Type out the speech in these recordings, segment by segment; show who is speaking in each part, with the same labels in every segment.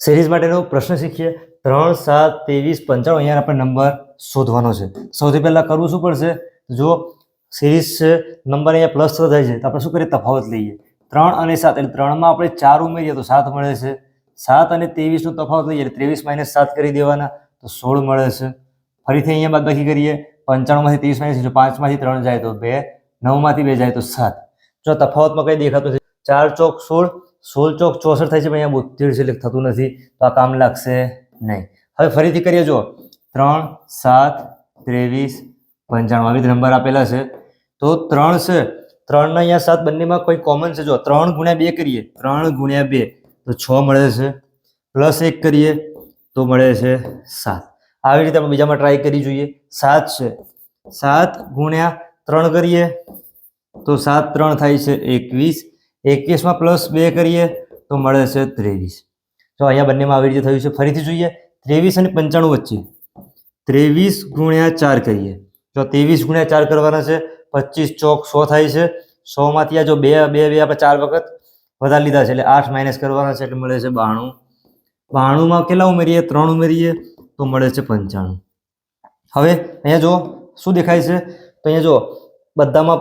Speaker 1: Series માટેનો પ્રશ્ન શીખીએ. ત્રણ, સાત, ત્રેવીસ, પંચાણું, અહીંયા આપણે નંબર શોધવાનો છે. સૌથી પહેલાં કરવું શું પડશે? જો સિરીઝ છે નંબર અહીંયા પ્લસ થતો થાય છે. તો આપણે શું કરીએ? તફાવત લઈએ. ત્રણ અને સાત, એટલે ત્રણમાં આપણે ચાર ઉમેરીએ તો સાત મળે છે. સાત અને ત્રેવીસનો તફાવત લઈએ, એટલે ત્રેવીસ માઇનસ સાત કરી દેવાના, તો સોળ મળે છે. ફરીથી અહીંયા બાદબાકી કરીએ. પંચાણુંમાંથી ત્રીસ માઇનસ જો પાંચમાંથી ત્રણ જાય તો બે, નવમાંથી બે જાય તો સાત. જો તફાવતમાં કંઈ દેખાતું છે ચાર ચોક સોળ સોળ ચોક ચોસઠ થાય છે, પણ અહીંયા બોતેર સિલેક્ટ થતું નથી, તો આ કામ લાગશે નહીં. હવે ફરીથી કરીએ જો ત્રણ, સાત, ત્રેવીસ, પંચાણું, આવી નંબર આપેલા છે. તો ત્રણ છે. ત્રણના અહીંયા સાત બંનેમાં કોઈ કોમન છે જો ત્રણ ગુણ્યા બે કરીએ. ત્રણ ગુણ્યા બે, તો છ મળે છે. પ્લસ એક કરીએ, તો મળે છે સાત. આવી રીતે આપણે બીજામાં ટ્રાય કરી જોઈએ. સાત છે. સાત ગુણ્યા ત્રણ કરીએ, તો સાત ત્રણ થાય છે એકવીસ. એકવીસમાં પ્લસ બે કરીએ તો મળે છે ત્રેવીસ. તો અહીંયા બંનેમાં આવી રીતે થયું છે. ફરીથી જોઈએ, ત્રેવીસ અને પંચાણું વચ્ચે. ત્રેવીસ ગુણ્યા ચાર કરીએ જો ત્રેવીસ ગુણ્યા ચાર કરવાના છે, પચીસ ચોક સો થાય છે. સોમાંથી આ જો બે બે બે, આપણે ચાર વખત વધારે લીધા છે, એટલે આઠ માઇનસ કરવાના છે, એટલે મળે છે બાણું. બાણુંમાં કેટલા ઉમેરીએ? ત્રણ ઉમેરીએ, તો મળે છે પંચાણું. હવે અહીંયા જો શું દેખાય છે? તો અહીંયા જો બધામાં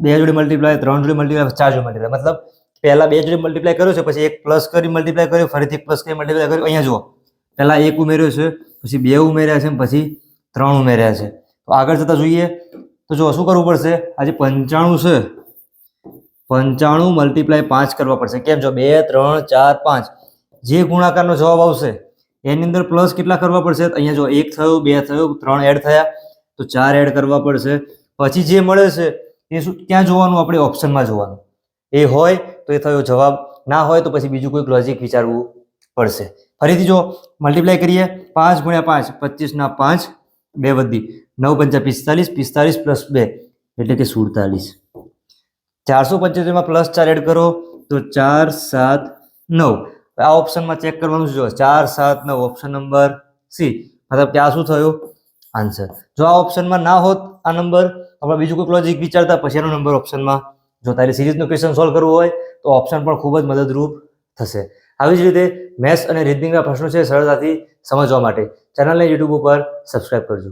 Speaker 1: બે જોડે મલ્ટીપ્લાય ત્રણ જોડે મલ્ટીપ્લાય ચાર જોડે મલ્ટીપ્લાય મતલબ પહેલા બે જોડે મલ્ટીપ્લાય કર્યો છે, પછી એક પ્લસ કરી મલ્ટીપ્લાય કર્યો, ફરીથી પ્લસ કરી મલ્ટીપ્લાય કર્યો. અહીંયા જુઓ. પહેલા એક ઉમેર્યો છે, પછી બે ઉમેર્યા છે, પછી ત્રણ ઉમેર્યા છે. તો આગળ જતા જોઈએ. તો જો શું કરવું પડશે? આજે પંચાણું છે. પંચાણું મલ્ટીપ્લાય પાંચ કરવા પડશે. કેમ? જો બે, ત્રણ, ચાર, પાંચ. જે ગુણાકારનો જવાબ આવશે, એની અંદર પ્લસ કેટલા કરવા પડશે? અહીંયા જો એક થયું, બે થયું, ત્રણ એડ થયા. તો ચાર એડ કરવા પડશે. પછી જે મળે છે એ શું, ક્યાં જોવાનું? આપણે ઓપ્શનમાં જોવાનું. એ હોય તો એ થયો જવાબ. ના હોય તો પછી બીજું કોઈક લોજિક વિચારવું પડશે. ફરીથી જો મલ્ટીપ્લાય કરીએ. પાંચ ગુણ્યા પાંચ, પચીસના પાંચ, બે વધી. નવ પંચા પિસ્તાલીસ પિસ્તાલીસ પ્લસ બે, એટલે કે સુડતાલીસ. ચારસો પંચોતેરમાં પ્લસ ચાર એડ કરો, તો ચાર સાત નવ. આ ઓપ્શનમાં ચેક કરવાનું છે? જો ચાર સાત નવ, ઓપ્શન નંબર સી. મતલબ ત્યાં શું થયું? આન્સર જો આ ઓપ્શનમાં ના હોત આ નંબર આપણે બીજું કોઈ લોજિક વિચારતા, પછી એનો નંબર ઓપ્શનમાં જો તારે સિરીઝનું ક્વેશ્ચન સોલ્વ કરવું હોય, તો ઓપ્શન પણ ખૂબ જ મદદરૂપ થશે. આવી જ રીતે મેથ્સ અને રીડિંગના પ્રશ્નો છે સરળતાથી સમજવા માટે. ચેનલને યુટ્યુબ ઉપર સબસ્ક્રાઈબ કરજો.